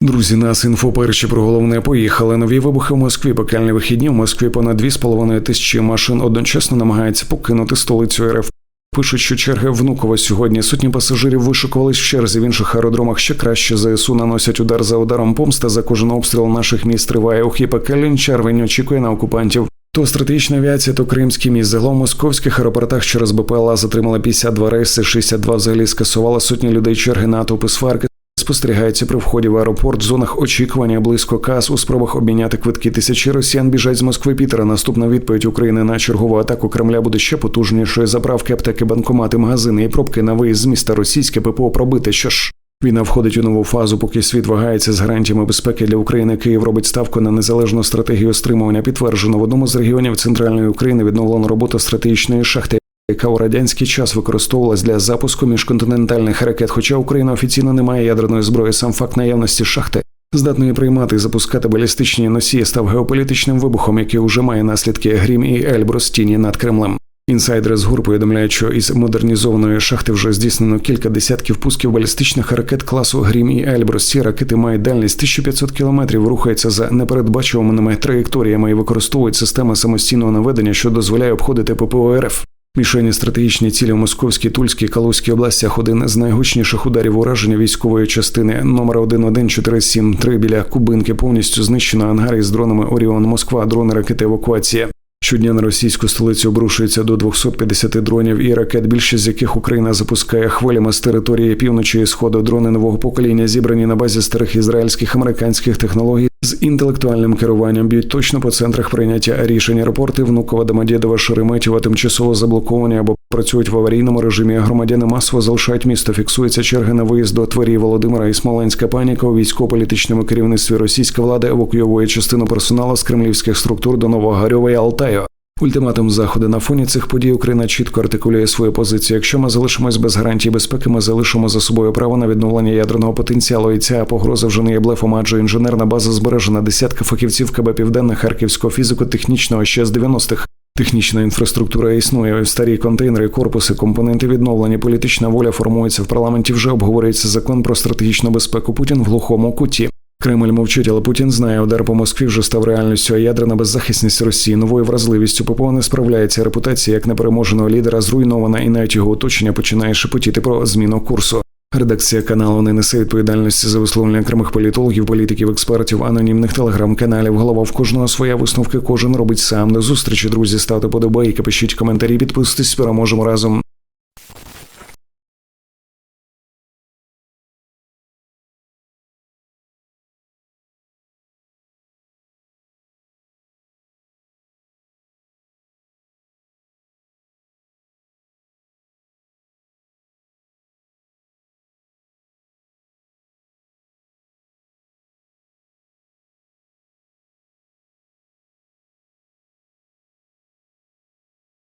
Друзі, нас інфо перші про головне поїхали. Нові вибухи в Москві. Пекельні вихідні в Москві понад 2,5 тисячі машин одночасно намагаються покинути столицю РФ. Пишуть, що черги внукова сьогодні сотні пасажирів вишикувались в черзі в інших аеродромах. Ще краще ЗСУ наносять удар за ударом. Помста за кожен обстріл наших міст триває. Ох і пекельний червень очікує на окупантів. То стратегічна авіація, то кримський міст. Загалом московських аеропортах через БПЛА затримали 52 рейси, 62 взагалі скасувала сотні людей черги натовпи сварки. Спостерігається при вході в аеропорт в зонах очікування близько кас у спробах обміняти квитки. Тисячі росіян біжать з Москви Пітера. Наступна відповідь України на чергову атаку Кремля буде ще потужнішою. Заправки, аптеки, банкомати, магазини і пробки на виїзд з міста російське ППО пробити. Що ж. Війна входить у нову фазу, поки світ вагається з гарантіями безпеки для України. Київ робить ставку на незалежну стратегію стримування. Підтверджено в одному з регіонів центральної України відновлено роботу стратегічної шахти, яка у радянський час використовувалась для запуску міжконтинентальних ракет. Хоча Україна офіційно не має ядерної зброї, сам факт наявності шахти. Здатної приймати і запускати балістичні носії став геополітичним вибухом, який уже має наслідки Грім і Ельбрус тіні над Кремлем. Інсайдери з ГУР повідомляють, що із модернізованої шахти вже здійснено кілька десятків пусків балістичних ракет класу Грім і Ельбрус. Ці ракети мають дальність 1500 кілометрів, рухаються за непередбачуваними траєкторіями і використовують системи самостійного наведення, що дозволяє обходити ППО РФ. Мішені стратегічні цілі в Московській, Тульській, Калузькій областях один з найгучніших ударів ураження військової частини номер 11473 біля Кубинки повністю знищено ангари з дронами Оріон Москва, дрони ракети евакуація. Щодня на російську столицю обрушується до 250 дронів і ракет, більшість з яких Україна запускає хвилями з території півночі і сходу. Дрони нового покоління зібрані на базі старих ізраїльських американських технологій з інтелектуальним керуванням. Б'ють точно по центрах прийняття рішень. Аеропорти Внукова, Домодєдова, Шереметєва тимчасово заблоковані або працюють в аварійному режимі. Громадяни масово залишають місто. Фіксуються черги на виїзд до Твері, Володимира і Смоленська паніка у військово-політичному керівництві. Російська влада евакуйовує частину персоналу з кремлівських структур до Новогарьова і Алтаю. Ультиматум заходу на фоні цих подій Україна чітко артикулює свою позицію. Якщо ми залишимось без гарантій безпеки, ми залишимо за собою право на відновлення ядерного потенціалу. І ця погроза вже не є блефом, адже інженерна база збережена десятка фахівців КБ Південне Харківського фізико-технічного ще з 90-х. Технічна інфраструктура існує, старі контейнери, корпуси, компоненти відновлені. Політична воля формується в парламенті. Вже обговорюється закон про стратегічну безпеку. Путін в глухому куті. Кремль мовчить, але Путін знає, удар по Москві вже став реальністю. А ядерна беззахисність Росії новою вразливістю ППО не справляється. Репутація як непереможеного лідера зруйнована, і навіть його оточення починає шепотіти про зміну курсу. Редакція каналу не несе відповідальності за висловлення окремих політологів, політиків, експертів, анонімних телеграм-каналів. Голова в кожного своя висновки. Кожен робить сам. До зустрічі, друзі. Ставте подобайки, пишіть коментарі, підписуйтесь. Переможемо разом.